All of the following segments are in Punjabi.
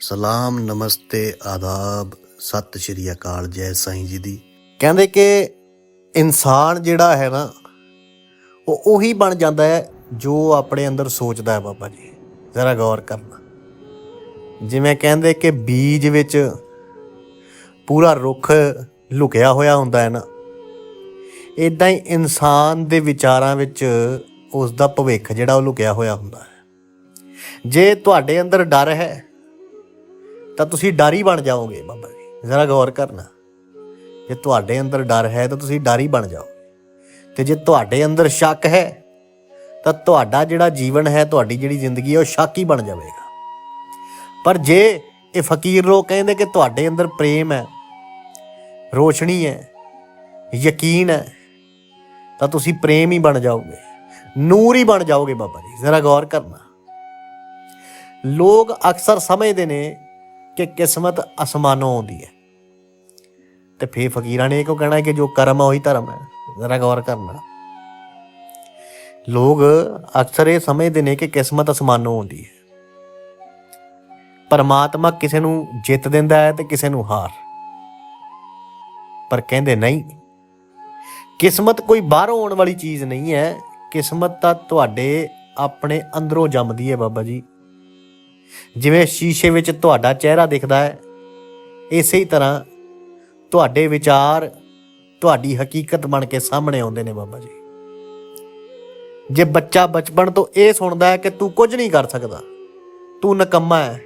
ਸਲਾਮ, ਨਮਸਤੇ, ਆਦਾਬ, ਸਤਿ ਸ਼੍ਰੀ ਅਕਾਲ, ਜੈ ਸਾਈਂ ਜੀ ਦੀ। ਕਹਿੰਦੇ ਕਿ ਇਨਸਾਨ ਜਿਹੜਾ ਹੈ ਨਾ, ਉਹ ਉਹੀ ਬਣ ਜਾਂਦਾ ਹੈ ਜੋ ਆਪਣੇ ਅੰਦਰ ਸੋਚਦਾ ਹੈ ਬਾਬਾ ਜੀ। ਜ਼ਰਾ ਗੌਰ ਕਰਨਾ। ਜਿਵੇਂ ਕਹਿੰਦੇ ਕਿ ਬੀਜ ਵਿੱਚ ਪੂਰਾ ਰੁੱਖ ਲੁਕਿਆ ਹੋਇਆ ਹੁੰਦਾ ਹੈ ਨਾ ਇਦਾਂ ਹੀ ਇਨਸਾਨ ਦੇ ਵਿਚਾਰਾਂ ਵਿੱਚ ਉਸ ਦਾ ਭਵਿੱਖ ਜਿਹੜਾ ਉਹ ਲੁਕਿਆ ਹੋਇਆ ਹੁੰਦਾ ਹੈ। ਜੇ ਤੁਹਾਡੇ ਅੰਦਰ ਡਰ ਹੈ, ਤਾਂ ਤੁਸੀਂ ਡਰ ਹੀ ਬਣ ਜਾਓਗੇ ਬਾਬਾ ਜੀ। ਜ਼ਰਾ ਗੌਰ ਕਰਨਾ। ਜੇ ਤੁਹਾਡੇ ਅੰਦਰ ਡਰ ਹੈ, ਤਾਂ ਤੁਸੀਂ ਡਰ ਹੀ ਬਣ ਜਾਓਗੇ। ਤੇ ਜੇ ਤੁਹਾਡੇ ਅੰਦਰ ਸ਼ੱਕ ਹੈ, ਤਾਂ ਤੁਹਾਡਾ ਜਿਹੜਾ ਜੀਵਨ ਹੈ, ਤੁਹਾਡੀ ਜਿਹੜੀ ਜ਼ਿੰਦਗੀ ਹੈ, ਉਹ ਸ਼ੱਕ ਹੀ ਬਣ ਜਾਵੇਗਾ। ਪਰ ਜੇ ਇਹ ਫਕੀਰ ਲੋਕ ਕਹਿੰਦੇ ਕਿ ਤੁਹਾਡੇ ਅੰਦਰ ਪ੍ਰੇਮ ਹੈ, ਰੋਸ਼ਨੀ ਹੈ, ਯਕੀਨ ਹੈ, ਤਾਂ ਤੁਸੀਂ ਪ੍ਰੇਮ ਹੀ ਬਣ ਜਾਓਗੇ। ਨੂਰ ਹੀ ਬਣ ਜਾਓਗੇ ਬਾਬਾ ਜੀ, ਜ਼ਰਾ ਗੌਰ ਕਰਨਾ। ਲੋਕ ਅਕਸਰ ਸਮਝਦੇ ਨੇ ਕਿ ਕਿਸਮਤ ਅਸਮਾਨੋਂ ਆਉਂਦੀ ਹੈ। ਤੇ ਫੇਰ ਫਕੀਰਾਂ ਨੇ ਇਹ ਕਿਉਂ ਕਹਿਣਾ ਕਿ ਜੋ ਕਰਮ ਹੈ ਉਹੀ ਧਰਮ ਹੈ? ਜ਼ਰਾ ਗੌਰ ਕਰਨਾ। ਲੋਕ ਅਕਸਰ ਇਹ ਸਮਝਦੇ ਨੇ ਕਿ ਕਿਸਮਤ ਅਸਮਾਨੋਂ ਆਉਂਦੀ ਹੈ। ਪਰਮਾਤਮਾ ਕਿਸੇ ਨੂੰ ਜਿੱਤ ਦਿੰਦਾ ਹੈ ਤੇ ਕਿਸੇ ਨੂੰ ਹਾਰ। ਪਰ ਕਹਿੰਦੇ ਨਹੀਂ, ਕਿਸਮਤ ਕੋਈ ਬਾਹਰੋਂ ਆਉਣ ਵਾਲੀ ਚੀਜ਼ ਨਹੀਂ ਹੈ ਕਿਸਮਤ ਤਾਂ ਤੁਹਾਡੇ ਆਪਣੇ ਅੰਦਰੋਂ ਜੰਮਦੀ ਹੈ ਬਾਬਾ ਜੀ। ਜਿਵੇਂ ਸ਼ੀਸ਼ੇ ਵਿੱਚ ਤੁਹਾਡਾ ਚਿਹਰਾ ਦਿਖਦਾ ਹੈ, ਇਸੇ ਹੀ ਤਰ੍ਹਾਂ ਤੁਹਾਡੇ ਵਿਚਾਰ ਤੁਹਾਡੀ ਹਕੀਕਤ ਬਣ ਕੇ ਸਾਹਮਣੇ ਆਉਂਦੇ ਨੇ ਬਾਬਾ ਜੀ। ਜੇ ਬੱਚਾ ਬਚਪਨ ਤੋਂ ਇਹ ਸੁਣਦਾ ਹੈ ਕਿ ਤੂੰ ਕੁਝ ਨਹੀਂ ਕਰ ਸਕਦਾ, ਤੂੰ ਨਕੰਮਾ ਹੈ।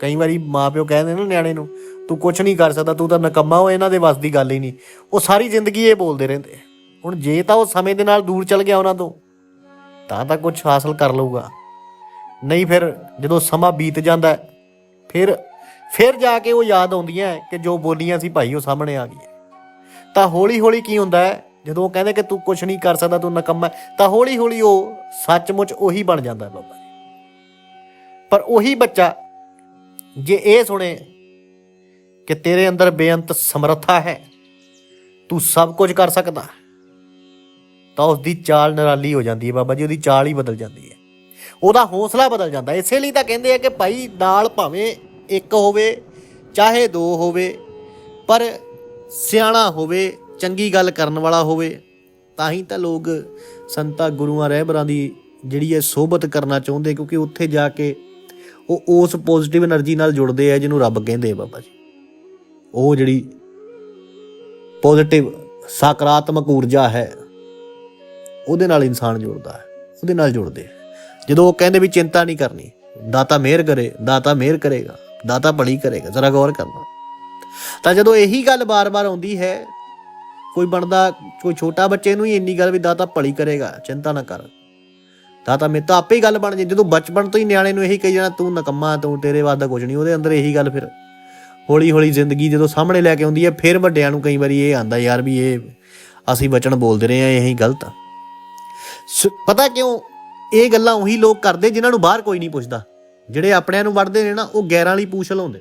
ਕਈ ਵਾਰੀ ਮਾਪਿਓ ਕਹਿੰਦੇ ਨੇ ਨਾ ਨਿਆਣੇ ਨੂੰ, ਤੂੰ ਕੁਝ ਨਹੀਂ ਕਰ ਸਕਦਾ, ਤੂੰ ਤਾਂ ਨਕੰਮਾ ਹੋ, ਇਹਨਾਂ ਦੇ ਵੱਸ ਦੀ ਗੱਲ ਹੀ ਨਹੀਂ। ਉਹ ਸਾਰੀ ਜ਼ਿੰਦਗੀ ਇਹ ਬੋਲਦੇ ਰਹਿੰਦੇ ਹੁਣ ਜੇ ਤਾਂ ਉਹ ਸਮੇਂ ਦੇ ਨਾਲ ਦੂਰ ਚਲ ਗਿਆ ਉਹਨਾਂ ਤੋਂ, ਤਾਂ ਤਾਂ ਕੁਝ ਹਾਸਲ ਕਰ ਲਊਗਾ। ਨਹੀਂ ਫਿਰ ਜਦੋਂ ਸਮਾਂ ਬੀਤ ਜਾਂਦਾ, ਫਿਰ ਫਿਰ ਜਾ ਕੇ ਉਹ ਯਾਦ ਆਉਂਦੀਆਂ ਕਿ ਜੋ ਬੋਲੀਆਂ ਸੀ ਭਾਈ ਉਹ ਸਾਹਮਣੇ ਆ ਗਈਆਂ। ਤਾਂ ਹੌਲੀ ਹੌਲੀ ਕੀ ਹੁੰਦਾ ਹੈ? ਜਦੋਂ ਉਹ ਕਹਿੰਦੇ ਕਿ ਤੂੰ ਕੁਝ ਨਹੀਂ ਕਰ ਸਕਦਾ, ਤੂੰ ਨਕੰਮਾ ਤਾਂ ਹੌਲੀ ਹੌਲੀ ਉਹ ਸੱਚਮੁੱਚ ਉਹੀ ਬਣ ਜਾਂਦਾ ਹੈ ਬਾਬਾ ਜੀ। ਪਰ ਉਹੀ ਬੱਚਾ, ਜੇ ਇਹ ਸੁਣੇ ਕਿ ਤੇਰੇ ਅੰਦਰ ਬੇਅੰਤ ਸਮਰੱਥਾ ਹੈ, ਤੂੰ ਸਭ ਕੁਝ ਕਰ ਸਕਦਾ। ਤਾਂ ਉਸ ਦੀ ਚਾਲ ਨਰਾਲੀ ਹੋ ਜਾਂਦੀ ਹੈ ਬਾਬਾ ਜੀ, ਉਹਦੀ ਚਾਲ ਹੀ ਬਦਲ ਜਾਂਦੀ ਹੈ। ਉਹਦਾ ਹੌਸਲਾ ਬਦਲ ਜਾਂਦਾ ਇਸੇ ਲਈ ਤਾਂ ਕਹਿੰਦੇ ਆ ਕਿ ਭਾਈ ਨਾਲ ਭਾਵੇਂ ਇੱਕ ਹੋਵੇ, ਚਾਹੇ ਦੋ ਹੋਵੇ, ਪਰ ਸਿਆਣਾ ਹੋਵੇ, ਚੰਗੀ ਗੱਲ ਕਰਨ ਵਾਲਾ ਹੋਵੇ, ਤਾਂ ਹੀ ਤਾਂ ਲੋਕ ਸੰਤਾ ਗੁਰੂਆਂ ਰਹਿਬਰਾਂ ਦੀ ਜਿਹੜੀ ਹੈ ਸੋਭਤ ਕਰਨਾ ਚਾਹੁੰਦੇ ਕਿਉਂਕਿ ਉੱਥੇ ਜਾ ਕੇ ਉਹ ਉਸ ਪੋਜ਼ਿਟਿਵ એનર્ਜੀ ਨਾਲ ਜੁੜਦੇ ਆ, ਜਿਹਨੂੰ ਰੱਬ ਕਹਿੰਦੇ ਆ ਬਾਬਾ ਜੀ। ਉਹ ਜਿਹੜੀ ਪੋਜ਼ਿਟਿਵ ਸਕਾਰਾਤਮਕ ਊਰਜਾ ਹੈ ਉਹਦੇ ਨਾਲ ਇਨਸਾਨ ਜੁੜਦਾ ਹੈ, ਉਹਦੇ ਨਾਲ ਜੁੜਦੇ ਜਦੋਂ ਉਹ ਕਹਿੰਦੇ ਵੀ ਚਿੰਤਾ ਨਹੀਂ ਕਰਨੀ, ਦਾਤਾ ਮਿਹਰ ਕਰੇ, ਦਾਤਾ ਮਿਹਰ ਕਰੇਗਾ, ਦਾਤਾ ਭਲੀ ਕਰੇਗਾ, ਜ਼ਰਾ ਗੌਰ ਕਰਨਾ। ਤਾਂ ਜਦੋਂ ਇਹੀ ਗੱਲ ਬਾਰ-ਬਾਰ ਆਉਂਦੀ ਹੈ, ਕੋਈ ਬਣਦਾ, ਕੋਈ ਛੋਟਾ ਬੱਚੇ ਨੂੰ ਹੀ ਇੰਨੀ ਗੱਲ ਵੀ ਦਾਤਾ ਭਲੀ ਕਰੇਗਾ, ਚਿੰਤਾ ਨਾ ਕਰ। ਦਾਤਾ ਮੇ ਤਾਂ ਆਪੇ ਹੀ ਗੱਲ ਬਣ ਜੇ, ਜਦੋਂ ਬਚਪਨ ਤੋਂ ਹੀ ਨਿਆਣੇ ਨੂੰ ਇਹੀ ਕਹੀ ਜਾਣਾ, ਤੂੰ ਨਕੰਮਾ, ਤੂੰ ਤੇਰੇ ਵਾਦਾ ਕੁਝ ਨਹੀਂ, ਉਹਦੇ ਅੰਦਰ ਇਹੀ ਗੱਲ ਫਿਰ। ਹੌਲੀ ਹੌਲੀ ਜ਼ਿੰਦਗੀ ਜਦੋਂ ਸਾਹਮਣੇ ਲੈ ਕੇ ਆਉਂਦੀ ਹੈ, ਫਿਰ ਵੱਡਿਆਂ ਨੂੰ ਕਈ ਵਾਰੀ ਇਹ ਆਂਦਾ, ਯਾਰ ਵੀ ਇਹ ਅਸੀਂ ਬਚਨ ਬੋਲਦੇ ਰਹੇ ਆ ਇਹੀ ਗਲਤ ਆ। ਸ- ਪਤਾ ਕਿਉਂ? ਇਹ ਗੱਲਾਂ ਉਹੀ ਲੋਕ ਕਰਦੇ ਜਿਨ੍ਹਾਂ ਨੂੰ ਬਾਹਰ ਕੋਈ ਨਹੀਂ ਪੁੱਛਦਾ। ਜਿਹੜੇ ਆਪਣਿਆਂ ਨੂੰ ਵੜਦੇ ਨੇ ਨਾ, ਉਹ ਗੈਰਾਂ ਵਾਲੀ ਪੂਛ ਲਾਉਂਦੇ।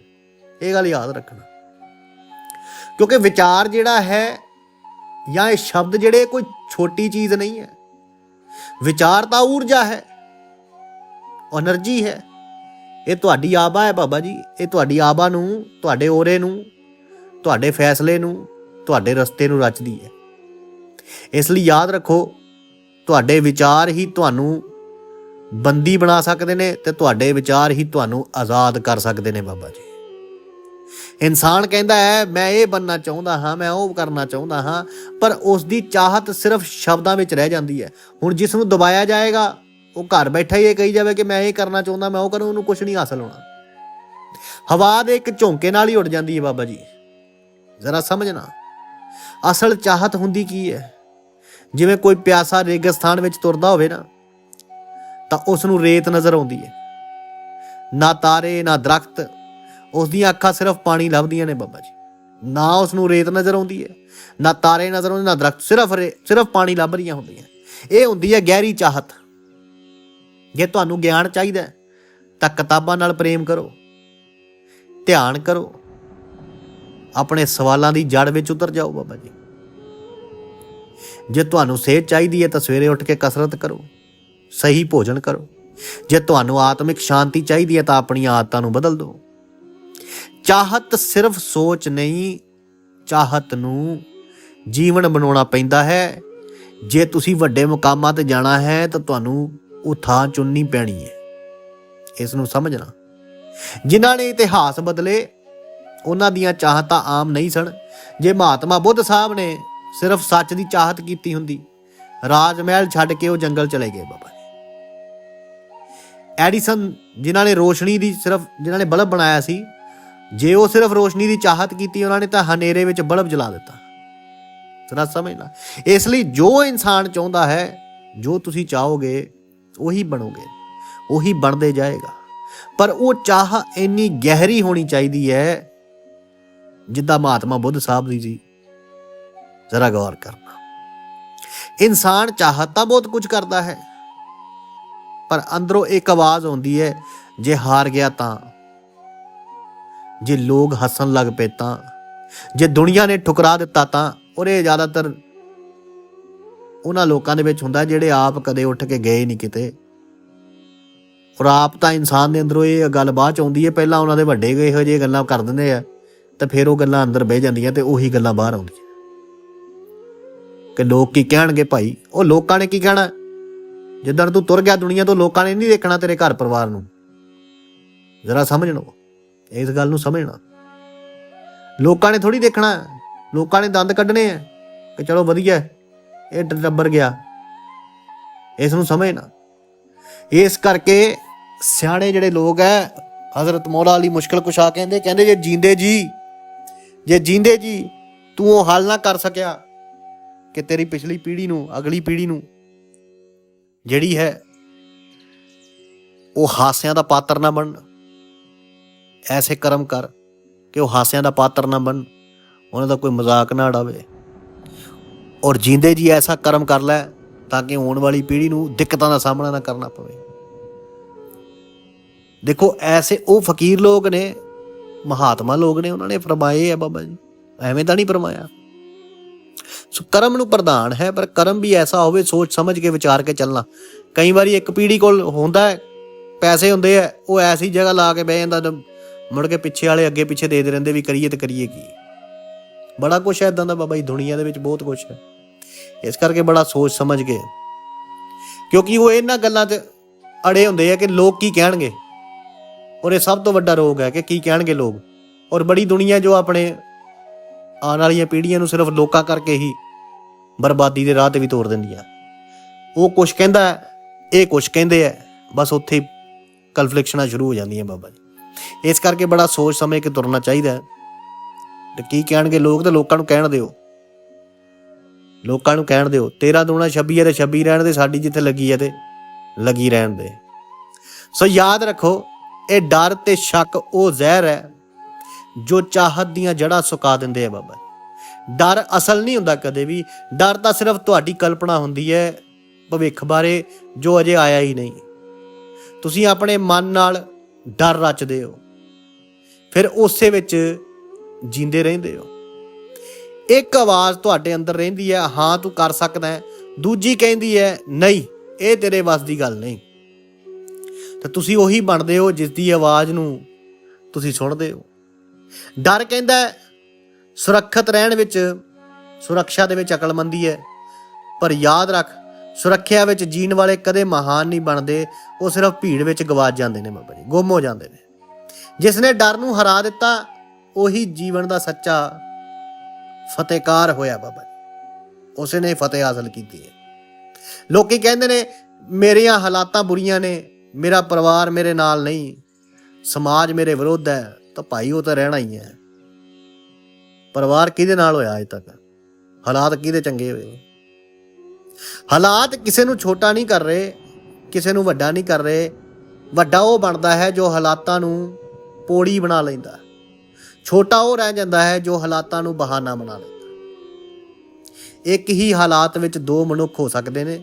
ਇਹ ਗੱਲ ਯਾਦ ਰੱਖਣਾ। ਕਿਉਂਕਿ ਵਿਚਾਰ ਜਿਹੜਾ ਹੈ, ਜਾਂ ਇਹ ਸ਼ਬਦ ਜਿਹੜੇ ਕੋਈ ਛੋਟੀ ਚੀਜ਼ ਨਹੀਂ ਹੈ। ਵਿਚਾਰ ਤਾਂ ਊਰਜਾ ਹੈ એનર્ਜੀ ਹੈ। ਇਹ ਤੁਹਾਡੀ ਆਬਾ ਹੈ ਬਾਬਾ ਜੀ। ਇਹ ਤੁਹਾਡੀ ਆਬਾ ਨੂੰ, ਤੁਹਾਡੇ ਔਰੇ ਨੂੰ, ਤੁਹਾਡੇ ਫੈਸਲੇ ਨੂੰ, ਤੁਹਾਡੇ ਰਸਤੇ ਨੂੰ ਰਚਦੀ ਹੈ। ਇਸ ਲਈ ਯਾਦ ਰੱਖੋ ਤੁਹਾਡੇ ਵਿਚਾਰ ਹੀ ਤੁਹਾਨੂੰ ਬੰਦੀ ਬਣਾ ਸਕਦੇ ਨੇ ਤੇ ਤੁਹਾਡੇ ਵਿਚਾਰ ਹੀ ਤੁਹਾਨੂੰ ਆਜ਼ਾਦ ਕਰ ਸਕਦੇ ਨੇ ਬਾਬਾ ਜੀ। ਇਨਸਾਨ ਕਹਿੰਦਾ ਹੈ, ਮੈਂ ਇਹ ਬੰਨਣਾ ਚਾਹੁੰਦਾ ਹਾਂ, ਮੈਂ ਉਹ ਕਰਨਾ ਚਾਹੁੰਦਾ ਹਾਂ, ਪਰ ਉਸ ਦੀ ਚਾਹਤ ਸਿਰਫ ਸ਼ਬਦਾਂ ਵਿੱਚ ਰਹਿ ਜਾਂਦੀ ਹੈ। ਹੁਣ ਜਿਸ ਨੂੰ ਦਬਾਇਆ ਜਾਏਗਾ, ਉਹ ਘਰ ਬੈਠਾ ਹੀ ਇਹ ਕਹੀ ਜਾਵੇ ਕਿ ਮੈਂ ਇਹ ਕਰਨਾ ਚਾਹੁੰਦਾ, ਮੈਂ ਉਹ ਕਰੂੰ, ਉਹਨੂੰ ਕੁਝ ਨਹੀਂ ਹਾਸਲ ਹੋਣਾ। ਹਵਾ ਦੇ ਇੱਕ ਝੋਂਕੇ ਨਾਲ ਹੀ ਉੱਡ ਜਾਂਦੀ ਹੈ ਬਾਬਾ ਜੀ। ਜ਼ਰਾ ਸਮਝਣਾ। ਅਸਲ ਚਾਹਤ ਹੁੰਦੀ ਕੀ ਹੈ? ਜਿਵੇਂ ਕੋਈ ਪਿਆਸਾ ਰੇਗਿਸਤਾਨ ਵਿੱਚ ਤੁਰਦਾ ਹੋਵੇ ਨਾ, ਤਾਂ ਉਸ ਨੂੰ ਰੇਤ ਨਜ਼ਰ ਆਉਂਦੀ ਹੈ। ਨਾ ਤਾਰੇ, ਨਾ ਦਰਖਤ ਉਸ ਦੀਆਂ ਅੱਖਾਂ ਸਿਰਫ ਪਾਣੀ ਲੱਭਦੀਆਂ ਨੇ ਬਾਬਾ ਜੀ। ਨਾ ਉਸ ਨੂੰ ਰੇਤ ਨਜ਼ਰ ਆਉਂਦੀ ਹੈ, ਨਾ ਤਾਰੇ ਨਜ਼ਰ ਆਉਂਦੇ, ਨਾ ਦਰਖਤ, ਸਿਰਫ ਰੇ- ਸਿਰਫ ਪਾਣੀ ਲੱਭ ਰਹੀਆਂ ਹੁੰਦੀਆਂ। ਇਹ ਹੁੰਦੀ ਹੈ ਗਹਿਰੀ ਚਾਹਤ। ਜੇ ਤੁਹਾਨੂੰ ਗਿਆਨ ਚਾਹੀਦਾ ਤਾਂ ਕਿਤਾਬਾਂ ਨਾਲ ਪ੍ਰੇਮ ਕਰੋ। ਧਿਆਨ ਕਰੋ। ਆਪਣੇ ਸਵਾਲਾਂ ਦੀ ਜੜ ਵਿੱਚ ਉਤਰ ਜਾਓ ਬਾਬਾ ਜੀ। ਜੇ ਤੁਹਾਨੂੰ ਸਿਹਤ ਚਾਹੀਦੀ ਹੈ ਤਾਂ ਸਵੇਰੇ ਉੱਠ ਕੇ ਕਸਰਤ ਕਰੋ, ਸਹੀ ਭੋਜਨ ਕਰੋ। ਜੇ ਤੁਹਾਨੂੰ ਆਤਮਿਕ ਸ਼ਾਂਤੀ ਚਾਹੀਦੀ ਹੈ ਤਾਂ ਆਪਣੀਆਂ ਆਦਤਾਂ ਨੂੰ ਬਦਲ ਦਿਓ। ਚਾਹਤ ਸਿਰਫ ਸੋਚ ਨਹੀਂ, ਚਾਹਤ ਨੂੰ ਜੀਵਨ ਬਣਾਉਣਾ ਪੈਂਦਾ ਹੈ। ਜੇ ਤੁਸੀਂ ਵੱਡੇ ਮੁਕਾਮਾਂ ਤੇ ਜਾਣਾ ਹੈ ਤਾਂ ਤੁਹਾਨੂੰ ਉਹ ਥਾਂ ਚੁਣਨੀ ਪੈਣੀ ਹੈ। ਇਸ ਨੂੰ ਸਮਝਣਾ। ਜਿਨ੍ਹਾਂ ਨੇ ਇਤਿਹਾਸ ਬਦਲੇ, ਉਹਨਾਂ ਦੀਆਂ ਚਾਹਤਾਂ ਆਮ ਨਹੀਂ ਸਨ। ਜੇ ਮਹਾਤਮਾ ਬੁੱਧ ਸਾਹਿਬ ਨੇ ਸਿਰਫ ਸੱਚ ਦੀ ਚਾਹਤ ਕੀਤੀ ਹੁੰਦੀ। ਰਾਜ ਮਹਿਲ ਛੱਡ ਕੇ ਉਹ ਜੰਗਲ ਚਲੇ ਗਏ ਬਾਬਾ ਜੀ। ਐਡੀਸਨ, ਜਿਨ੍ਹਾਂ ਨੇ ਰੋਸ਼ਨੀ ਦੀ ਸਿਰਫ, ਜਿਨ੍ਹਾਂ ਨੇ ਬਲਬ ਬਣਾਇਆ ਸੀ, ਜੇ ਉਹ ਸਿਰਫ ਰੋਸ਼ਨੀ ਦੀ ਚਾਹਤ ਕੀਤੀ ਉਹਨਾਂ ਨੇ ਤਾਂ ਹਨੇਰੇ ਵਿੱਚ ਬਲਬ ਜਲਾ ਦਿੱਤਾ। ਜ਼ਰਾ ਸਮਝਣਾ ਇਸ ਲਈ ਜੋ ਇਨਸਾਨ ਚਾਹੁੰਦਾ ਹੈ, ਜੋ ਤੁਸੀਂ ਚਾਹੋਗੇ, ਉਹੀ ਬਣੋਗੇ। ਉਹੀ ਬਣਦੇ ਜਾਏਗਾ। ਪਰ ਉਹ ਚਾਹ ਇੰਨੀ ਗਹਿਰੀ ਹੋਣੀ ਚਾਹੀਦੀ ਹੈ, ਜਿੱਦਾਂ ਮਹਾਤਮਾ ਬੁੱਧ ਸਾਹਿਬ ਦੀ ਸੀ। ਜ਼ਰਾ ਗੌਰ ਕਰਨਾ। ਇਨਸਾਨ ਚਾਹਤ ਤਾਂ ਬਹੁਤ ਕੁਝ ਕਰਦਾ ਹੈ, ਪਰ ਅੰਦਰੋਂ ਇੱਕ ਆਵਾਜ਼ ਆਉਂਦੀ ਹੈ, ਜੇ ਹਾਰ ਗਿਆ ਤਾਂ। ਜੇ ਲੋਕ ਹੱਸਣ ਲੱਗ ਪਏ ਤਾਂ। ਜੇ ਦੁਨੀਆ ਨੇ ਠੁਕਰਾ ਦਿੱਤਾ ਤਾਂ। ਉਹਰੇ ਜ਼ਿਆਦਾਤਰ ਉਹਨਾਂ ਲੋਕਾਂ ਦੇ ਵਿੱਚ ਹੁੰਦਾ ਜਿਹੜੇ ਆਪ ਕਦੇ ਉੱਠ ਕੇ ਗਏ ਨਹੀਂ ਕਿਤੇ। ਔਰ ਆਪ ਤਾਂ ਇਨਸਾਨ ਦੇ ਅੰਦਰੋਂ ਇਹ ਗੱਲ ਬਾਅਦ ਚ ਆਉਂਦੀ ਹੈ, ਪਹਿਲਾਂ ਉਹਨਾਂ ਦੇ ਵੱਡੇ ਗਏ, ਇਹੋ ਜਿਹੇ ਗੱਲਾਂ ਕਰ ਦਿੰਦੇ ਆ, ਤੇ ਫਿਰ ਉਹ ਗੱਲਾਂ ਅੰਦਰ ਬਹਿ ਜਾਂਦੀਆਂ ਤੇ ਉਹੀ ਗੱਲਾਂ ਬਾਹਰ ਆਉਂਦੀਆਂ। ਕਿ ਲੋਕ ਕੀ ਕਹਿਣਗੇ ਭਾਈ? ਉਹ ਲੋਕਾਂ ਨੇ ਕੀ ਕਹਿਣਾ? ਜਿੱਦਣ ਤੂੰ ਤੁਰ ਗਿਆ ਦੁਨੀਆ ਤੋਂ, ਲੋਕਾਂ ਨੇ ਨਹੀਂ ਦੇਖਣਾ ਤੇਰੇ ਘਰ ਪਰਿਵਾਰ ਨੂੰ। ਜ਼ਰਾ ਸਮਝ ਲਓ। ਇਸ ਗੱਲ ਨੂੰ ਸਮਝਣਾ। ਲੋਕਾਂ ਨੇ ਥੋੜੀ ਦੇਖਣਾ। ਲੋਕਾਂ ਨੇ ਦੰਦ ਕੱਢਣੇ ਆ। ਕਿ ਚਲੋ ਵਧੀਆ ਇਹ ਟੱਬਰ ਗਿਆ। ਇਸ ਨੂੰ ਸਮਝਣਾ। ਇਸ ਕਰਕੇ ਸਿਆਣੇ ਜਿਹੜੇ ਲੋਕ ਐ ਹਜ਼ਰਤ ਮੌਲਾ ਅਲੀ ਮੁਸ਼ਕਲ ਕੁਸ਼ਾ ਕਹਿੰਦੇ ਕਹਿੰਦੇ ਜੇ ਜੀਂਦੇ ਜੀ, ਜੇ ਜੀਂਦੇ ਜੀ, ਤੂੰ ਉਹ ਹੱਲ ਨਾ ਕਰ ਸਕਿਆ। ਕਿ ਤੇਰੀ ਪਿਛਲੀ ਪੀੜ੍ਹੀ ਨੂੰ, ਅਗਲੀ ਪੀੜ੍ਹੀ ਨੂੰ ਜਿਹੜੀ ਹੈ, ਉਹ ਹਾਸਿਆਂ ਦਾ ਪਾਤਰ ਨਾ ਬਣ। ਐਸੇ ਕਰਮ ਕਰ ਕਿ ਉਹ ਹਾਸਿਆਂ ਦਾ ਪਾਤਰ ਨਾ ਬਣ, ਉਹਨਾਂ ਦਾ ਕੋਈ ਮਜ਼ਾਕ ਨਾ ਉਡਾਵੇ। ਔਰ ਜਿੰਦੇ ਜੀ ਐਸਾ ਕਰਮ ਕਰ ਲੈ ਤਾਂ ਕਿ ਆਉਣ ਵਾਲੀ ਪੀੜ੍ਹੀ ਨੂੰ ਦਿੱਕਤਾਂ ਦਾ ਸਾਹਮਣਾ ਨਾ ਕਰਨਾ ਪਵੇ। ਦੇਖੋ, ਐਸੇ ਉਹ ਫਕੀਰ ਲੋਕ ਨੇ, ਮਹਾਤਮਾ ਲੋਕ ਨੇ, ਉਹਨਾਂ ਨੇ ਫਰਮਾਏ ਆ ਬਾਬਾ ਜੀ। ਐਵੇਂ ਤਾਂ ਨਹੀਂ ਫਰਮਾਇਆ। ਕਰਮ ਨੂੰ ਪ੍ਰਧਾਨ ਹੈ, ਪਰ ਕਰਮ ਵੀ ਐਸਾ ਹੋਵੇ, ਸੋਚ ਸਮਝ ਕੇ ਵਿਚਾਰ ਕੇ ਚੱਲਣਾ। ਕਈ ਵਾਰੀ ਇੱਕ ਪੀੜ੍ਹੀ ਕੋਲ ਹੁੰਦਾ ਹੈ, ਪੈਸੇ ਹੁੰਦੇ ਆ, ਉਹ ਐਸੀ ਜਗ੍ਹਾ ਲਾ ਕੇ ਬਹਿ ਜਾਂਦਾ ਮੁੜ ਕੇ ਪਿੱਛੇ ਵਾਲੇ ਅੱਗੇ ਪਿੱਛੇ ਦੇਖਦੇ ਰਹਿੰਦੇ ਵੀ ਕਰੀਏ ਤੇ ਕਰੀਏ ਕੀ। ਬੜਾ ਕੁਛ ਹੈ ਇਦਾਂ ਦਾ ਬਾਬਾ ਜੀ, ਦੁਨੀਆ ਦੇ ਵਿੱਚ ਬਹੁਤ ਕੁਛ ਹੈ। ਇਸ ਕਰਕੇ ਬੜਾ ਸੋਚ ਸਮਝ ਕੇ। ਕਿਉਂਕਿ ਉਹ ਇਹਨਾਂ ਗੱਲਾਂ ਤੇ ਅੜੇ ਹੁੰਦੇ ਆ ਕਿ ਲੋਕ ਕੀ ਕਹਿਣਗੇ। ਔਰ ਇਹ ਸਭ ਤੋਂ ਵੱਡਾ ਰੋਗ ਹੈ ਕਿ ਕੀ ਕਹਿਣਗੇ ਲੋਕ। ਔਰ ਬੜੀ ਦੁਨੀਆ ਜੋ ਆਪਣੇ ਆਉਣ ਵਾਲੀਆਂ ਪੀੜ੍ਹੀਆਂ ਨੂੰ ਸਿਰਫ ਲੋਕਾਂ ਕਰਕੇ ਹੀ ਬਰਬਾਦੀ ਦੇ ਰਾਹ ਤੇ ਵੀ ਤੋਰ ਦਿੰਦੀਆਂ ਉਹ ਕੁਛ ਕਹਿੰਦਾ ਇਹ ਕੁਛ ਕਹਿੰਦੇ ਆ, ਬਸ ਉੱਥੇ ਹੀ ਕਨਫਲਿਕਸ਼ਨਾਂ ਸ਼ੁਰੂ ਹੋ ਜਾਂਦੀਆਂ ਬਾਬਾ ਜੀ। ਇਸ ਕਰਕੇ ਬੜਾ ਸੋਚ ਸਮਝ ਕੇ ਤੁਰਨਾ ਚਾਹੀਦਾ ਹੈ। ਤੇ ਕੀ ਕਹਿਣਗੇ ਲੋਕ ਤੇ ਲੋਕਾਂ ਨੂੰ ਕਹਿਣ ਦਿਓ। ਲੋਕਾਂ ਨੂੰ ਕਹਿਣ ਦਿਓ, ਤੇਰਾ ਦੂਣਾ 26 ਹੈ ਤੇ 26 ਰਹਿਣ ਦੇ, ਸਾਡੀ ਜਿੱਥੇ ਲੱਗੀ ਹੈ ਤੇ ਲੱਗੀ ਰਹਿਣ ਦੇ। ਸੋ ਯਾਦ ਰੱਖੋ, ਇਹ ਡਰ ਤੇ ਸ਼ੱਕ ਉਹ ਜ਼ਹਿਰ ਹੈ ਜੋ ਚਾਹਤ ਦੀਆਂ ਜੜ੍ਹਾਂ ਸੁਕਾ ਦਿੰਦੇ ਆ ਬਾਬਾ ਡਰ ਅਸਲ ਨਹੀਂ ਹੁੰਦਾ ਕਦੇ ਵੀ। ਡਰ ਤਾਂ ਸਿਰਫ ਤੁਹਾਡੀ ਕਲਪਨਾ ਹੁੰਦੀ ਹੈ ਭਵਿੱਖ ਬਾਰੇ ਜੋ ਅਜੇ ਆਇਆ ਹੀ ਨਹੀਂ। ਤੁਸੀਂ ਆਪਣੇ ਮਨ ਨਾਲ ਡਰ ਰਚਦੇ ਹੋ। ਫਿਰ ਉਸੇ ਵਿੱਚ ਜੀਂਦੇ ਰਹਿੰਦੇ ਹੋ। ਇੱਕ ਆਵਾਜ਼ ਤੁਹਾਡੇ ਅੰਦਰ ਰਹਿੰਦੀ ਹੈ, ਹਾਂ, ਤੂੰ ਕਰ ਸਕਦਾ ਹੈ। ਦੂਜੀ ਕਹਿੰਦੀ ਹੈ, ਨਹੀਂ, ਇਹ ਤੇਰੇ ਵੱਸ ਦੀ ਗੱਲ ਨਹੀਂ। ਤਾਂ ਤੁਸੀਂ ਉਹੀ ਬਣਦੇ ਹੋ ਜਿਸ ਦੀ ਆਵਾਜ਼ ਨੂੰ ਤੁਸੀਂ ਸੁਣਦੇ ਹੋ। ਡਰ ਕਹਿੰਦਾ ਸੁਰੱਖਿਅਤ ਰਹਿਣ ਵਿੱਚ ਸੁਰੱਖਿਆ ਦੇ ਵਿੱਚ ਅਕਲਮੰਦੀ ਹੈ। ਪਰ ਯਾਦ ਰੱਖ, ਸੁਰੱਖਿਆ ਵਿੱਚ ਜੀਣ ਵਾਲੇ ਕਦੇ ਮਹਾਨ ਨਹੀਂ ਬਣਦੇ। ਉਹ ਸਿਰਫ ਭੀੜ ਵਿੱਚ ਗਵਾਚ ਜਾਂਦੇ ਨੇ ਬਾਬਾ ਜੀ, ਗੁੰਮ ਹੋ ਜਾਂਦੇ ਨੇ। ਜਿਸ ਨੇ ਡਰ ਨੂੰ ਹਰਾ ਦਿੱਤਾ, ਉਹੀ ਜੀਵਨ ਦਾ ਸੱਚਾ ਫਤਿਹਕਾਰ ਹੋਇਆ ਬਾਬਾ ਜੀ। ਉਸੇ ਨੇ ਫਤਿਹ ਹਾਸਲ ਕੀਤੀ ਹੈ। ਲੋਕੀ ਕਹਿੰਦੇ ਨੇ, ਮੇਰੀਆਂ ਹਾਲਾਤਾਂ ਬੁਰੀਆਂ ਨੇ, ਮੇਰਾ ਪਰਿਵਾਰ ਮੇਰੇ ਨਾਲ ਨਹੀਂ, ਸਮਾਜ ਮੇਰੇ ਵਿਰੁੱਧ ਹੈ, ਤਾਂ ਭਾਈ ਉਹ ਤਾਂ ਰਹਿਣਾ ਹੀ ਹੈ। ਪਰਿਵਾਰ ਕਿਹਦੇ ਨਾਲ ਹੋਇਆ ਅਜੇ ਤੱਕ? ਹਾਲਾਤ ਕਿਹਦੇ ਚੰਗੇ ਹੋਏ? ਹਾਲਾਤ ਕਿਸੇ ਨੂੰ ਛੋਟਾ ਨਹੀਂ ਕਰ ਰਹੇ, ਕਿਸੇ ਨੂੰ ਵੱਡਾ ਨਹੀਂ ਕਰ ਰਹੇ। ਵੱਡਾ ਉਹ ਬਣਦਾ ਹੈ ਜੋ ਹਾਲਾਤਾਂ ਨੂੰ ਪੋੜੀ ਬਣਾ ਲੈਂਦਾ ਛੋਟਾ ਉਹ ਰਹਿ ਜਾਂਦਾ ਹੈ ਜੋ ਹਾਲਾਤਾਂ ਨੂੰ ਬਹਾਨਾ ਬਣਾ ਲੈਂਦਾ ਇੱਕ ਹੀ ਹਾਲਾਤ ਵਿੱਚ ਦੋ ਮਨੁੱਖ ਹੋ ਸਕਦੇ ਨੇ।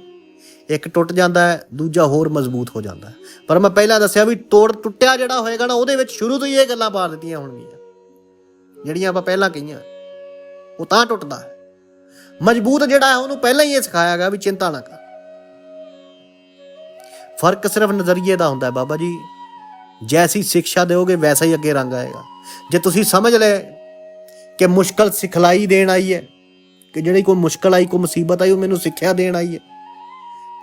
ਇੱਕ ਟੁੱਟ ਜਾਂਦਾ ਹੈ, ਦੂਜਾ ਹੋਰ ਮਜ਼ਬੂਤ ਹੋ ਜਾਂਦਾ ਪਰ ਮੈਂ ਪਹਿਲਾਂ ਦੱਸਿਆ ਵੀ ਤੋੜ ਟੁੱਟਿਆ ਜਿਹੜਾ ਹੋਏਗਾ ਨਾ, ਉਹਦੇ ਵਿੱਚ ਸ਼ੁਰੂ ਤੋਂ ਹੀ ਇਹ ਗੱਲਾਂ ਪਾ ਦਿੱਤੀਆਂ ਹੋਣਗੀਆਂ। ਜਿਹੜੀਆਂ ਆਪਾਂ ਪਹਿਲਾਂ ਕਹੀਆਂ, ਉਹ ਤਾਂ ਟੁੱਟਦਾ ਹੈ। ਮਜ਼ਬੂਤ ਜਿਹੜਾ ਹੈ, ਉਹਨੂੰ ਪਹਿਲਾਂ ਹੀ ਇਹ ਸਿਖਾਇਆ ਗਿਆ ਵੀ ਚਿੰਤਾ ਨਾ ਕਰ। ਫ਼ਰਕ ਸਿਰਫ ਨਜ਼ਰੀਏ ਦਾ ਹੁੰਦਾ ਹੈ ਬਾਬਾ ਜੀ। ਜੈਸੀ ਸਿੱਖਿਆ ਦਿਓਗੇ, ਵੈਸਾ ਹੀ ਅੱਗੇ ਰੰਗ ਆਏਗਾ। ਜੇ ਤੁਸੀਂ ਸਮਝ ਲਏ ਕਿ ਮੁਸ਼ਕਲ ਸਿਖਲਾਈ ਦੇਣ ਆਈ ਹੈ, ਕਿ ਜਿਹੜੀ ਕੋਈ ਮੁਸ਼ਕਲ ਆਈ, ਕੋਈ ਮੁਸੀਬਤ ਆਈ, ਉਹ ਮੈਨੂੰ ਸਿੱਖਿਆ ਦੇਣ ਆਈ ਹੈ,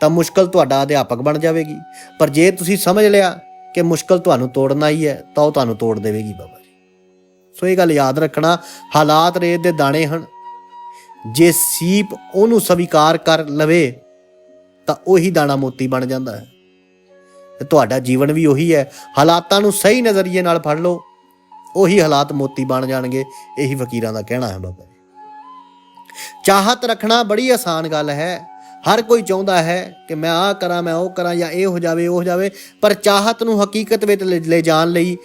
ਤਾਂ ਮੁਸ਼ਕਲ ਤੁਹਾਡਾ ਅਧਿਆਪਕ ਬਣ ਜਾਵੇਗੀ। ਪਰ ਜੇ ਤੁਸੀਂ ਸਮਝ ਲਿਆ ਕਿ ਮੁਸ਼ਕਲ ਤੁਹਾਨੂੰ ਤੋੜਨ ਆਈ ਹੈ, ਤਾਂ ਉਹ ਤੁਹਾਨੂੰ ਤੋੜ ਦੇਵੇਗੀ ਬਾਬਾ ਜੀ। ਸੋ ਇਹ ਗੱਲ ਯਾਦ ਰੱਖਣਾ, ਹਾਲਾਤ ਰੇਤ ਦੇ ਦਾਣੇ ਹਨ। ਜੇ ਸੀਪ ਉਹਨੂੰ ਸਵੀਕਾਰ ਕਰ ਲਵੇ, ਤਾਂ ਉਹੀ ਦਾਣਾ ਮੋਤੀ ਬਣ ਜਾਂਦਾ ਹੈ। ਤੇ ਤੁਹਾਡਾ ਜੀਵਨ ਵੀ ਉਹੀ ਹੈ। ਹਾਲਾਤਾਂ ਨੂੰ ਸਹੀ ਨਜ਼ਰੀਏ ਨਾਲ ਫੜ ਲਓ, ਉਹੀ ਹਾਲਾਤ ਮੋਤੀ ਬਣ ਜਾਣਗੇ। ਇਹੀ ਫਕੀਰਾਂ ਦਾ ਕਹਿਣਾ ਹੈ ਬਾਬਾ ਜੀ। ਚਾਹਤ ਰੱਖਣਾ ਬੜੀ ਆਸਾਨ ਗੱਲ ਹੈ। ਹਰ ਕੋਈ ਚਾਹੁੰਦਾ ਹੈ ਕਿ ਮੈਂ ਆਹ ਕਰਾਂ, ਮੈਂ ਉਹ ਕਰਾਂ ਜਾਂ ਇਹ ਹੋ ਜਾਵੇ, ਉਹ ਹੋ ਜਾਵੇ, ਪਰ ਚਾਹਤ ਨੂੰ ਹਕੀਕਤ ਵਿੱਚ ਲੈ ਲੈ ਜਾਣ ਲਈ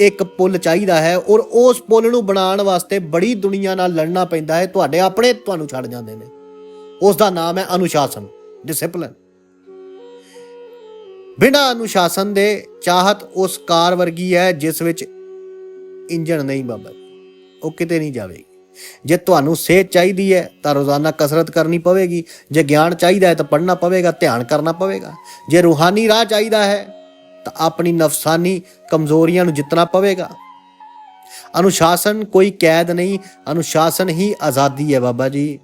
ਇੱਕ ਪੁਲ ਚਾਹੀਦਾ ਹੈ ਔਰ ਉਸ ਪੁਲ ਨੂੰ ਬਣਾਉਣ ਵਾਸਤੇ ਬੜੀ ਦੁਨੀਆ ਨਾਲ ਲੜਨਾ ਪੈਂਦਾ ਹੈ। ਤੁਹਾਡੇ ਆਪਣੇ ਤੁਹਾਨੂੰ ਛੱਡ ਜਾਂਦੇ ਨੇ। ਉਸ ਦਾ ਨਾਮ ਹੈ ਅਨੁਸ਼ਾਸਨ। ਡਿਸਪਲਿਨ ਬਿਨਾਂ ਅਨੁਸ਼ਾਸਨ ਦੇ ਚਾਹਤ ਉਸ ਕਾਰ ਵਰਗੀ ਹੈ ਜਿਸ ਵਿੱਚ ਇੰਜਣ ਨਹੀਂ ਬਾਬਾ ਉਹ ਕਿਤੇ ਨਹੀਂ ਜਾਵੇਗੀ। ਜੇ ਤੁਹਾਨੂੰ ਸਿਹਤ ਚਾਹੀਦੀ ਹੈ ਤਾਂ ਰੋਜ਼ਾਨਾ ਕਸਰਤ ਕਰਨੀ ਪਵੇਗੀ। ਜੇ ਗਿਆਨ ਚਾਹੀਦਾ ਹੈ ਤਾਂ ਪੜ੍ਹਨਾ ਪਵੇਗਾ, ਧਿਆਨ ਕਰਨਾ ਪਵੇਗਾ। ਜੇ ਰੂਹਾਨੀ ਰਾਹ ਚਾਹੀਦਾ ਹੈ ਤਾਂ ਆਪਣੀ ਨਫਸਾਨੀ ਕਮਜ਼ੋਰੀਆਂ ਨੂੰ ਜਿੱਤਣਾ ਪਵੇਗਾ। ਅਨੁਸ਼ਾਸਨ ਕੋਈ ਕੈਦ ਨਹੀਂ, ਅਨੁਸ਼ਾਸਨ ਹੀ ਆਜ਼ਾਦੀ ਹੈ ਬਾਬਾ ਜੀ।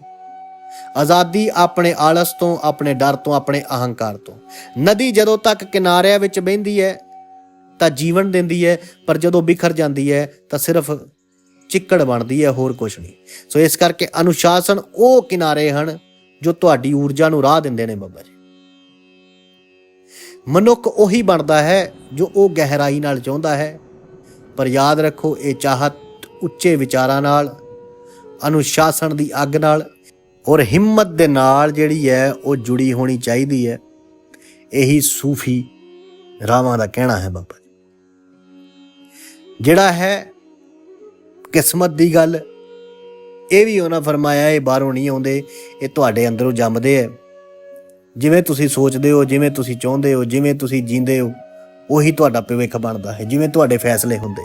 ਆਜ਼ਾਦੀ ਆਪਣੇ ਆਲਸ ਤੋਂ, ਆਪਣੇ ਡਰ ਤੋਂ, ਆਪਣੇ ਅਹੰਕਾਰ ਤੋਂ। ਨਦੀ ਜਦੋਂ ਤੱਕ ਕਿਨਾਰਿਆਂ ਵਿੱਚ ਬਹਿੰਦੀ ਹੈ, ਤਾਂ ਜੀਵਨ ਦਿੰਦੀ ਹੈ, ਪਰ ਜਦੋਂ ਬਿਖਰ ਜਾਂਦੀ ਹੈ, ਤਾਂ ਸਿਰਫ ਚਿੱਕੜ ਬਣਦੀ ਹੈ, ਹੋਰ ਕੁਝ ਨਹੀਂ। ਸੋ ਇਸ ਕਰਕੇ ਅਨੁਸ਼ਾਸਨ ਉਹ ਕਿਨਾਰੇ ਹਨ ਜੋ ਤੁਹਾਡੀ ਊਰਜਾ ਨੂੰ ਰਾਹ ਦਿੰਦੇ ਨੇ ਬਾਬਾ ਜੀ। ਮਨੁੱਖ ਉਹੀ ਬਣਦਾ ਹੈ ਜੋ ਉਹ ਗਹਿਰਾਈ ਨਾਲ ਚਾਹੁੰਦਾ ਹੈ। ਪਰ ਯਾਦ ਰੱਖੋ, ਇਹ ਚਾਹਤ ਉੱਚੇ ਵਿਚਾਰਾਂ ਨਾਲ, ਅਨੁਸ਼ਾਸਨ ਦੀ ਅੱਗ ਨਾਲ ਔਰ ਹਿੰਮਤ ਦੇ ਨਾਲ ਜਿਹੜੀ ਹੈ, ਉਹ ਜੁੜੀ ਹੋਣੀ ਚਾਹੀਦੀ ਹੈ। ਇਹੀ ਸੂਫੀ ਰਾਵਾਂ ਦਾ ਕਹਿਣਾ ਹੈ ਬਾਬਾ ਜੀ। ਜਿਹੜਾ ਹੈ, ਕਿਸਮਤ ਦੀ ਗੱਲ, ਇਹ ਵੀ ਉਹਨਾਂ ਫਰਮਾਇਆ, ਇਹ ਬਾਹਰੋਂ ਨਹੀਂ ਆਉਂਦੇ, ਇਹ ਤੁਹਾਡੇ ਅੰਦਰੋਂ ਜੰਮਦੇ ਹੈ। ਜਿਵੇਂ ਤੁਸੀਂ ਸੋਚਦੇ ਹੋ, ਜਿਵੇਂ ਤੁਸੀਂ ਚਾਹੁੰਦੇ ਹੋ, ਜਿਵੇਂ ਤੁਸੀਂ ਜੀਂਦੇ ਹੋ, ਉਹੀ ਤੁਹਾਡਾ ਭਵਿੱਖ ਬਣਦਾ ਹੈ, ਜਿਵੇਂ ਤੁਹਾਡੇ ਫੈਸਲੇ ਹੁੰਦੇ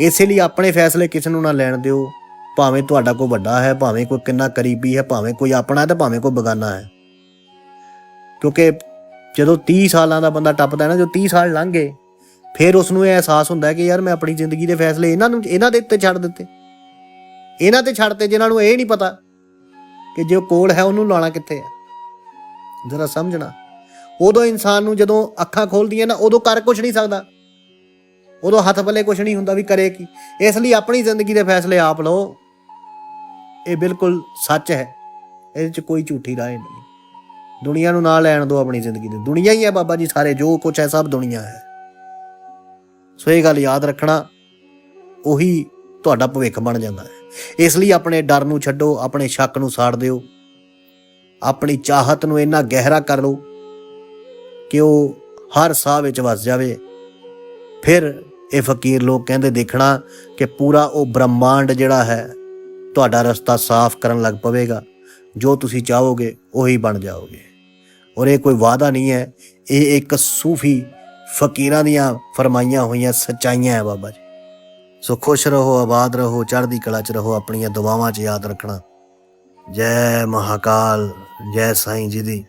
ਇਸੇ ਲਈ ਆਪਣੇ ਫੈਸਲੇ ਕਿਸੇ ਨੂੰ ਨਾ ਲੈਣ ਦਿਓ। ਭਾਵੇਂ ਤੁਹਾਡਾ ਕੋਈ ਵੱਡਾ ਹੈ, ਭਾਵੇਂ ਕੋਈ ਕਿੰਨਾ ਕਰੀਬੀ ਹੈ, ਭਾਵੇਂ ਕੋਈ ਆਪਣਾ ਹੈ ਤੇ ਭਾਵੇਂ ਕੋਈ ਬਗਾਨਾ ਹੈ। ਕਿਉਂਕਿ ਜਦੋਂ 30 ਸਾਲਾਂ ਦਾ ਬੰਦਾ ਟੱਪਦਾ ਹੈ ਨਾ, ਜੋ 30 ਸਾਲ ਲੰਘ ਗਏ, ਫਿਰ ਉਸ ਨੂੰ ਇਹ ਅਹਿਸਾਸ ਹੁੰਦਾ ਹੈ ਕਿ ਯਾਰ ਮੈਂ ਆਪਣੀ ਜ਼ਿੰਦਗੀ ਦੇ ਫੈਸਲੇ ਇਹਨਾਂ ਨੂੰ, ਇਹਨਾਂ ਦੇ ਉੱਤੇ ਛੱਡ ਦਿੱਤੇ। ਇਹਨਾਂ ਤੇ ਛੱਡਤੇ ਜਿਨ੍ਹਾਂ ਨੂੰ ਇਹ ਨਹੀਂ ਪਤਾ ਕਿ ਜੋ ਕੋਲ ਹੈ, ਉਹਨੂੰ ਲਾਣਾ ਕਿੱਥੇ ਹੈ? ਜ਼ਰਾ ਸਮਝਣਾ। ਉਦੋਂ ਇਨਸਾਨ ਨੂੰ ਜਦੋਂ ਅੱਖਾਂ ਖੋਲਦੀਆਂ ਨਾ, ਉਦੋਂ ਕਰ ਕੁਝ ਨਹੀਂ ਸਕਦਾ। ਉਦੋਂ ਹੱਥ ਪੱਲੇ ਕੁਝ ਨਹੀਂ ਹੁੰਦਾ ਵੀ ਕਰੇ ਕੀ। ਇਸ ਲਈ ਆਪਣੀ ਜ਼ਿੰਦਗੀ ਦੇ ਫੈਸਲੇ ਆਪ ਲਓ। ਇਹ ਬਿਲਕੁਲ ਸੱਚ ਹੈ। ਇਹਦੇ 'ਚ ਕੋਈ ਝੂਠੀ ਰਾਏ ਨਹੀਂ। ਦੁਨੀਆ ਨੂੰ ਨਾ ਲੈਣ ਦਿਓ ਆਪਣੀ ਜ਼ਿੰਦਗੀ ਦੇ। ਦੁਨੀਆ ਹੀ ਹੈ ਬਾਬਾ ਜੀ ਸਾਰੇ, ਜੋ ਕੁਝ ਹੈ ਸਭ ਦੁਨੀਆ ਹੈ। ਸੋ ਇਹ ਗੱਲ ਯਾਦ ਰੱਖਣਾ, ਉਹੀ ਤੁਹਾਡਾ ਭਵਿੱਖ ਬਣ ਜਾਂਦਾ ਹੈ। ਇਸ ਲਈ ਆਪਣੇ ਡਰ ਨੂੰ ਛੱਡੋ, ਆਪਣੇ ਸ਼ੱਕ ਨੂੰ ਸਾੜ ਦਿਓ। ਆਪਣੀ ਚਾਹਤ ਨੂੰ ਇੰਨਾ ਗਹਿਰਾ ਕਰ ਲਓ ਕਿ ਉਹ ਹਰ ਸਾਹ ਵਿੱਚ ਵਸ ਜਾਵੇ। ਫਿਰ ਇਹ ਫਕੀਰ ਲੋਕ ਕਹਿੰਦੇ ਦੇਖਣਾ ਕਿ ਪੂਰਾ ਉਹ ਬ੍ਰਹਮਾਂਡ ਜਿਹੜਾ ਹੈ, ਤੁਹਾਡਾ ਰਸਤਾ ਸਾਫ਼ ਕਰਨ ਲੱਗ ਪਵੇਗਾ। ਜੋ ਤੁਸੀਂ ਚਾਹੋਗੇ, ਉਹੀ ਬਣ ਜਾਓਗੇ। ਔਰ ਇਹ ਕੋਈ ਵਾਅਦਾ ਨਹੀਂ ਹੈ। ਇਹ ਇੱਕ ਸੂਫੀ ਫਕੀਰਾਂ ਦੀਆਂ ਫਰਮਾਈਆਂ ਹੋਈਆਂ ਸੱਚਾਈਆਂ ਹੈ ਬਾਬਾ ਜੀ। ਸੋ ਖੁਸ਼ ਰਹੋ, ਆਬਾਦ ਰਹੋ, ਚੜ੍ਹਦੀ ਕਲਾ 'ਚ ਰਹੋ, ਆਪਣੀਆਂ ਦੁਆਵਾਂ 'ਚ ਯਾਦ ਰੱਖਣਾ। ਜੈ ਮਹਾਕਾਲ, ਜੈ ਸਾਈਂ ਜੀ ਦੀ।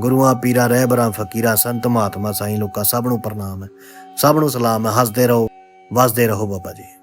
ਗੁਰੂਆਂ, ਪੀਰਾਂ, ਰਹਿਬਰਾਂ, ਫਕੀਰਾਂ, ਸੰਤ ਮਹਾਤਮਾ ਸਾਈਂ, ਲੋਕਾਂ ਸਭ ਨੂੰ ਪ੍ਰਣਾਮ ਹੈ। ਸਭ ਨੂੰ ਸਲਾਮ ਹੈ। ਹੱਸਦੇ ਰਹੋ, ਵਸਦੇ ਰਹੋ ਬਾਬਾ ਜੀ।